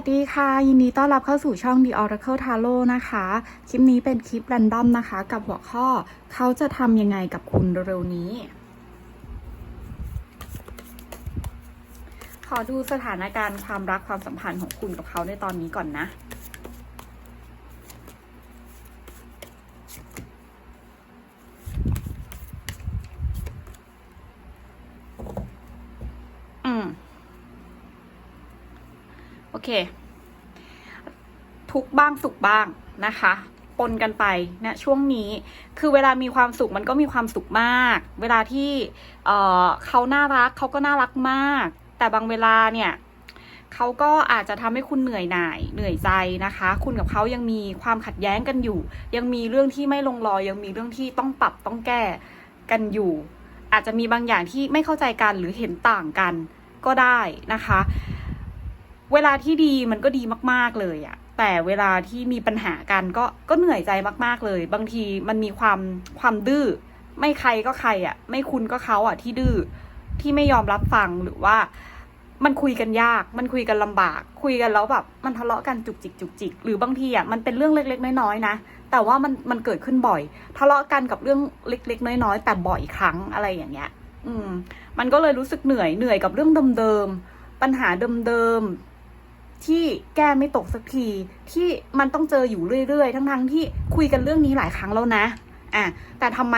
สวัสดีค่ะ ยินดีต้อนรับเข้าสู่ช่อง The Oracle Tarot นะคะ คลิปนี้เป็นคลิป r รนดอมนะคะ กับหัวข้อเขาจะทำยังไงกับคุณเร็วๆนี้ ขอดูสถานการณ์ความรักความสัมพันธ์ของคุณกับเขาในตอนนี้ก่อนนะ อืม โอ เค ทุกบ้างสุขบ้างนะคะปนกันไปนะช่วงนี้คือเวลามีความสุขมันก็มีความสุขมาก เวลาที่เเขาน่ารักเขาก็น่ารักมาก แต่บางเวลาเนี่ยเขาก็อาจจะทำให้คุณเหนื่อยหน่ายเหนื่อยใจนะคะ คุณกับเขายังมีความขัดแย้งกันอยู่ ยังมีเรื่องที่ไม่ลงรอย ยังมีเรื่องที่ต้องปรับต้องแก้กันอยู่ อาจจะมีบางอย่างที่ไม่เข้าใจกันหรือเห็นต่างกันก็ได้นะคะ เวลาที่ดีมันก็ดีมากๆเลยอะแต่เวลาที่มีปัญหากันก็ก็เหนื่อยใจมากๆเลย บางทีมันมีความความดื้อไม่ใครก็ใครอะไม่คุณก็เขาอะที่ดื้อที่ไม่ยอมรับฟังหรือว่ามันคุยกันยาก มันคุยกันลำบาก คุยกันแล้วแบบมันทะเลาะกันจุกจิกจุกจิก หรือบางทีอะมันเป็นเรื่องเล็ก ๆ น้อยๆนะ แต่ว่ามันมันเกิดขึ้นบ่อย ทะเลาะกันกับเรื่องเล็ก ๆ น้อยๆแต่บ่อยครั้งอะไรอย่างเงี้ย อืม มันก็เลยรู้สึกเหนื่อยเหนื่อยกับเรื่องเดิมๆ ปัญหาเดิมๆ ที่แก้ไม่ตกสักที ที่มันต้องเจออยู่เรื่อยๆ ทั้งๆที่คุยกันเรื่องนี้หลายครั้งแล้วนะ อะ แต่ทำไม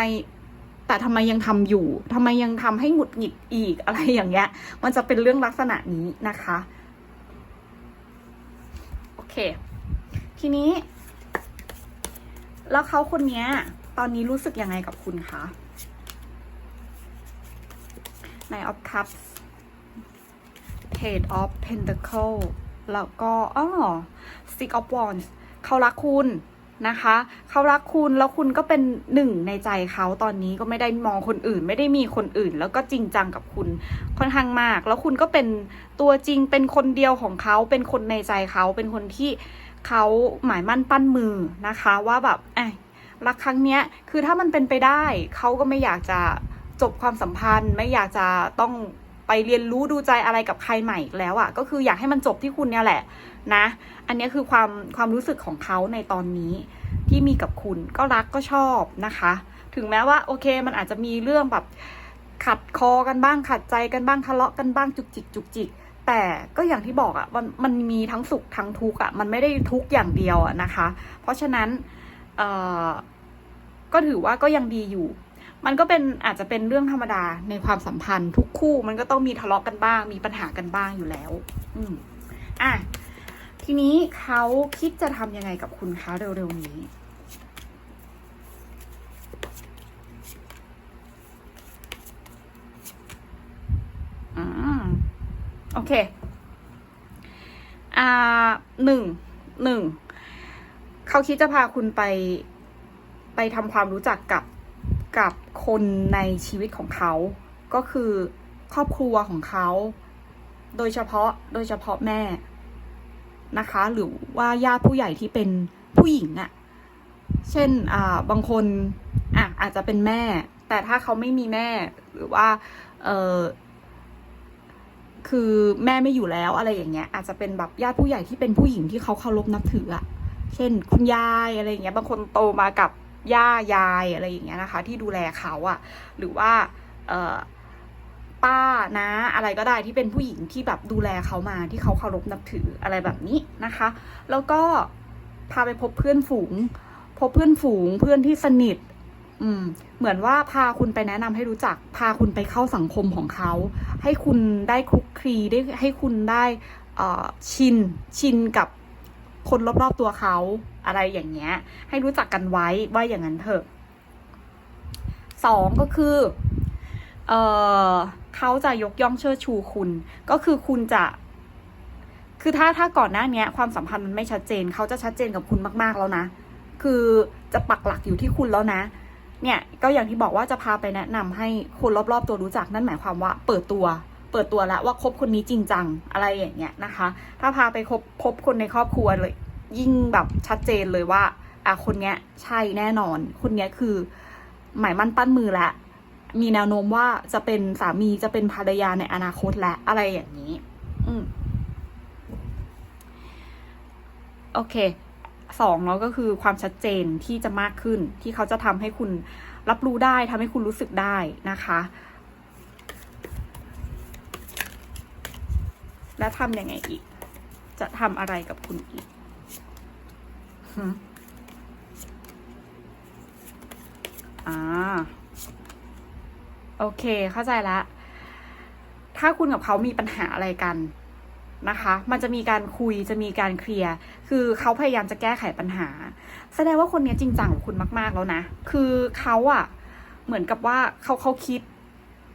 แต่ทำไมยังทำอยู่ทำไมยังทำให้หงุดหงิดอีกอะไรอย่างเงี้ย มันจะเป็นเรื่องลักษณะนี้นะคะ โอเค ทีนี้ แล้วเขาคนนี้ตอนนี้รู้สึกยังไงกับคุณคะ Nine of Cups Page of Pentacle แล้วก็อ๋อ Six of Wands เขารักคุณนะคะ เขารักคุณแล้วคุณก็เป็นหนึ่งในใจเขาตอนนี้ก็ไม่ได้มองคนอื่น ไม่ได้มีคนอื่น แล้วก็จริงจังกับคุณค่อนข้างมาก แล้วคุณก็เป็นตัวจริงเป็นคนเดียวของเขาเป็นคนในใจเขาเป็นคนที่เขาหมายมั่นปั้นมือนะคะว่าแบบไอ้รักครั้งเนี้ยคือถ้ามันเป็นไปได้ เขาก็ไม่อยากจะจบความสัมพันธ์ ไม่อยากจะต้อง ไปเรียนรู้ดูใจอะไรกับใครใหม่อีกแล้วอะ่ะ ก็คืออยากให้มันจบที่คุณเนี่ยแหละนะ อันนี้คือความความรู้สึกของเขาในตอนนี้ที่มีกับคุณก็รักก็ชอบนะคะ ถึงแม้ว่าโอเคมันอาจจะมีเรื่องแบบขัดคอกันบ้างขัดใจกันบ้างทะเลาะกันบ้างจุกจิกจุกจิกแต่ก็อย่างที่บอกอะ่ะมันมันมีทั้งสุขทั้งทุกข์อะ่ะมันไม่ได้ทุกข์อย่างเดียวอะนะคะ เพราะฉะนั้นเอ่อก็ถือว่าก็ยังดีอยู่ มันก็เป็นอาจจะเป็นเรื่องธรรมดาในความสัมพันธ์ ทุกคู่มันก็ต้องมีทะเลาะกันบ้าง มีปัญหากันบ้างอยู่แล้ว อืมอะทีนี้เขาคิดจะทำยังไงกับคุณคะเร็วๆนี้อืมโอเค อ่าหนึ่ง หนึ่ง เขาคิดจะพาคุณไป ไปทำความรู้จักกับ กับคนในชีวิตของเขา ก็คือครอบครัวของเขา โดยเฉพาะโดยเฉพาะแม่นะคะ หรือว่าญาติผู้ใหญ่ที่เป็นผู้หญิงอะเช่นอ่าบางคนอะอาจจะเป็นแม่ แต่ถ้าเขาไม่มีแม่หรือว่าเออคือแม่ไม่อยู่แล้วอะไรอย่างเงี้ย อาจจะเป็นแบบญาติผู้ใหญ่ที่เป็นผู้หญิงที่เขาเคารพนับถืออะเช่น คุณยายอะไรอย่างเงี้ย บางคนโตมากับ ย่ายายอะไรอย่างเงี้ยนะคะ ที่ดูแลเขาอะหรือว่าเป้านะอะไรก็ได้ที่เป็นผู้หญิงที่แบบดูแลเขามาที่เขาเคารพนับถืออะไรแบบนี้นะคะ แล้วก็พาไปพบเพื่อนฝูง พบเพื่อนฝูงเพื่อนที่สนิท อืม เหมือนว่าพาคุณไปแนะนำให้รู้จัก พาคุณไปเข้าสังคมของเขา ให้คุณได้คลุกคลีได้ให้คุณได้อ่อชินชินกับ คนรอบๆตัวเขาอะไรอย่างเงี้ย ให้รู้จักกันไว้ว่าอย่างนั้นเถอะสองก็คือเออเขาจะยกย่องเชิดชูคุณ ก็คือคุณจะ คือถ้าถ้าก่อนหน้าเนี้ยความสัมพันธ์มันไม่ชัดเจน เขาจะชัดเจนกับคุณมาก ๆแล้วนะ คือจะปักหลักอยู่ที่คุณแล้วนะ เนี่ยก็อย่างที่บอกว่าจะพาไปแนะนำให้คนรอบๆตัวรู้จักนั่นหมายความว่า เปิดตัว เปิดตัวแล้วว่าคบคนนี้จริงจังอะไรอย่างเงี้ยนะคะ ถ้าพาไปคบคบคนในครอบครัวเลย ยิ่งแบบชัดเจนเลยว่าอะคนเนี้ยใช่แน่นอน คนเนี้ยคือหมายมั่นปั้นมือแล้วมีแนวโน้มว่าจะเป็นสามีจะเป็นภรรยาในอนาคตและอะไรอย่างนี้ อืมโอเคสองเนาะก็คือความชัดเจนที่จะมากขึ้นที่เขาจะทำให้คุณรับรู้ได้ทำให้คุณรู้สึกได้นะคะ และทำยังไงอีก จะทำอะไรกับคุณอีกหืมอ่า โอเค เข้าใจละ ถ้าคุณกับเขามีปัญหาอะไรกันนะคะ มันจะมีการคุย จะมีการเคลียร์ คือเขาพยายามจะแก้ไขปัญหา แสดงว่าคนนี้จริงจังกับคุณมากๆแล้วนะ คือเขาอะเหมือนกับว่าเขาเขาคิด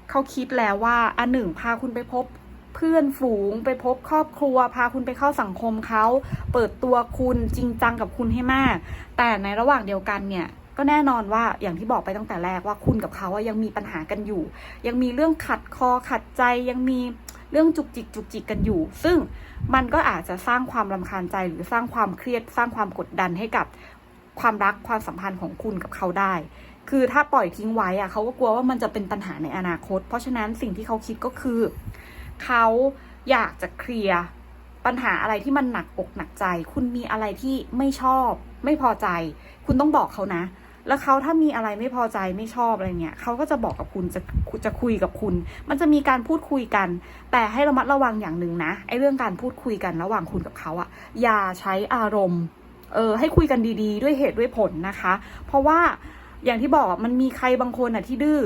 เขาคิดแล้วว่าอันหนึ่งพาคุณไปพบ เพื่อนฝูงไปพบครอบครัว พาคุณไปเข้าสังคมเขาเปิดตัวคุณจริงจังกับคุณให้มาก แต่ในระหว่างเดียวกันเนี่ยก็แน่นอนว่าอย่างที่บอกไปตั้งแต่แรกว่าคุณกับเขาอะยังมีปัญหากันอยู่ ยังมีเรื่องขัดคอขัดใจยังมีเรื่องจุกจิกจุกจิกกันอยู่ ซึ่งมันก็อาจจะสร้างความรำคาญใจหรือสร้างความเครียด สร้างความกดดันให้กับความรักความสัมพันธ์ของคุณกับเขาได้ คือถ้าปล่อยทิ้งไว้อะเขาก็กลัวว่ามันจะเป็นปัญหาในอนาคต เพราะฉะนั้นสิ่งที่เขาคิดก็คือ เขาอยากจะเคลียร์ปัญหาอะไรที่มันหนักอกหนักใจ คุณมีอะไรที่ไม่ชอบ ไม่พอใจ คุณต้องบอกเขานะ แล้วเขาถ้ามีอะไรไม่พอใจไม่ชอบอะไรเงี้ยเขาก็จะบอกกับคุณจะจะคุยกับคุณ มันจะมีการพูดคุยกัน แต่ให้ระมัดระวังอย่างหนึ่งนะไอ้เรื่องการพูดคุยกันระหว่างคุณกับเขาอะอย่าใช้อารมณ์เออให้คุยกันดีๆ ด้วยเหตุด้วยผลนะคะ เพราะว่าอย่างที่บอกมันมีใครบางคนอะที่ดื้อ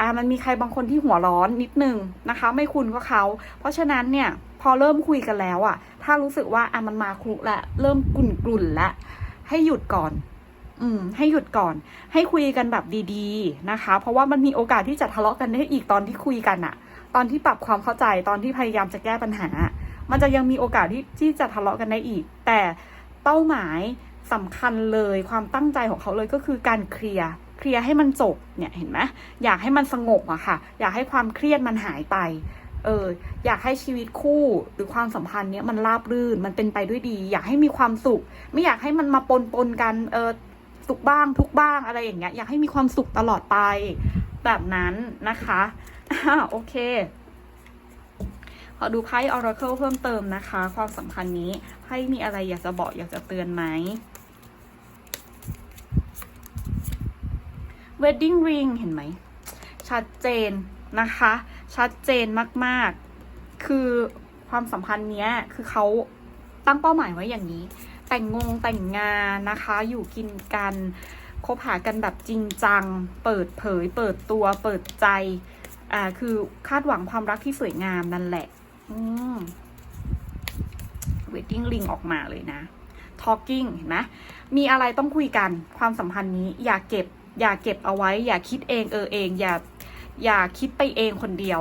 อ่ามันมีใครบางคนที่หัวร้อนนิดนึงนะคะ ไม่คุณก็เขา เพราะฉะนั้นเนี่ยพอเริ่มคุยกันแล้วอะถ้ารู้สึกว่าอะมันมาครุละเริ่มกลุ่นกลุ่นละให้หยุดก่อน อืม ให้หยุดก่อน ให้คุยกันแบบดีๆนะคะ เพราะว่ามันมีโอกาสที่จะทะเลาะกันได้อีกตอนที่คุยกันอะตอนที่ปรับความเข้าใจตอนที่พยายามจะแก้ปัญหา มันจะยังมีโอกาสที่ที่จะทะเลาะกันได้อีก แต่เป้าหมายสำคัญเลยความตั้งใจของเขาเลยก็คือการเคลียร์ เคลียร์ให้มันจบเนี่ยเห็นไหมอยากให้มันสงบอะค่ะ อยากให้ความเครียดมันหายไปเอออยากให้ชีวิตคู่หรือความสัมพันธ์เนี้ยมันราบรื่นมันเป็นไปด้วยดี อยากให้มีความสุข ไม่อยากให้มันมาปนปนกันเออสุขบ้างทุกบ้างอะไรอย่างเงี้ยอยากให้มีความสุขตลอดไปแบบนั้นนะคะอ่าโอเคขอดูไพ่ Oracle เพิ่มเติมนะคะ ความสัมพันธ์นี้ไพ่มีอะไรอยากจะบอกอยากจะเตือนไหม Wedding Ring เห็นไหม ชัดเจนนะคะ ชัดเจนมากๆ คือความสัมพันธ์เนี้ย คือเขาตั้งเป้าหมายไว้อย่างนี้ แต่งงงแต่งงานนะคะ อยู่กินกัน คบหากันแบบจริงจัง เปิดเผย เปิดตัว เปิดใจ อ่า คือคาดหวังความรักที่สวยงามนั่นแหละ อืม wedding ring ออกมาเลยนะ talking เห็นไหมมีอะไรต้องคุยกัน ความสัมพันธ์นี้อย่าเก็บ อย่าเก็บเอาไว้ อย่าคิดเองเออเอง อย่าอย่าคิดไปเองคนเดียว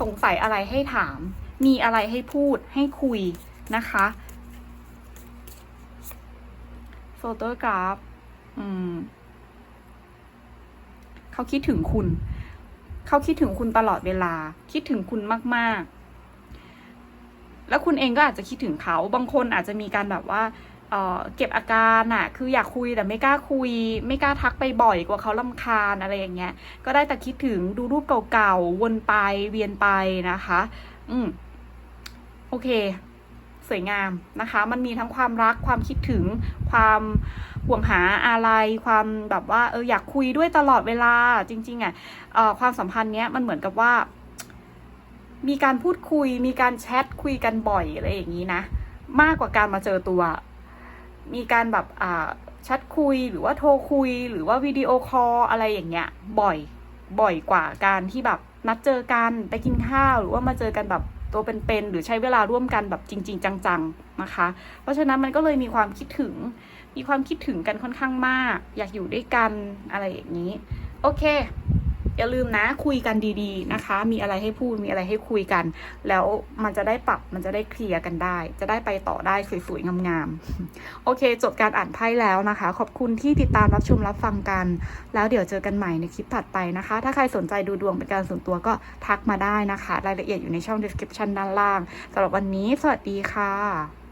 สงสัยอะไรให้ถาม มีอะไรให้พูดให้คุยนะคะโฟโต้กราฟอืมเขาคิดถึงคุณ เขาคิดถึงคุณตลอดเวลา คิดถึงคุณมาก ๆ แล้วคุณเองก็อาจจะคิดถึงเขา บางคนอาจจะมีการแบบว่า เก็บอาการอะคืออยากคุยแต่ไม่กล้าคุย ไม่กล้าทักไปบ่อยกว่าเขาลำคาญอะไรอย่างเงี้ย ก็ได้แต่คิดถึงดูรูปเก่าๆ วนไปเวียนไปนะคะ อืม โอเค สวยงามนะคะ มันมีทั้งความรักความคิดถึง ความห่วงหาอะไร ความแบบว่าเอออยากคุยด้วยตลอดเวลา จริง ๆอะเอ่อความสัมพันธ์เนี้ยมันเหมือนกับว่า มีการพูดคุย มีการแชทคุยกันบ่อยอะไรอย่างนี้นะ มากกว่าการมาเจอตัว มีการแบบอ่าแชทคุยหรือว่าโทรคุย หรือว่าวิดีโอคอลอะไรอย่างเงี้ย บ่อยบ่อยกว่าการที่แบบนัดเจอกันไปกินข้าว หรือว่ามาเจอกันแบบตัวเป็นๆหรือใช้เวลาร่วมกันแบบจริง ๆ จังๆนะคะ เพราะฉะนั้นมันก็เลยมีความคิดถึง มีความคิดถึงกันค่อนข้างมาก อยากอยู่ด้วยกันอะไรอย่างนี้ โอเค อย่าลืมนะคุยกันดีๆนะคะ มีอะไรให้พูดมีอะไรให้คุยกัน แล้วมันจะได้ปรับมันจะได้เคลียร์กันได้ จะได้ไปต่อได้สวยๆงามๆโอเค จบการอ่านไพ่แล้วนะคะ ขอบคุณที่ติดตามรับชมรับฟังกัน แล้วเดี๋ยวเจอกันใหม่ในคลิปถัดไปนะคะ ถ้าใครสนใจดูดวงเป็นการส่วนตัวก็ทักมาได้นะคะ รายละเอียดอยู่ในช่อง description ด้านล่างสำหรับวันนี้ สวัสดีค่ะ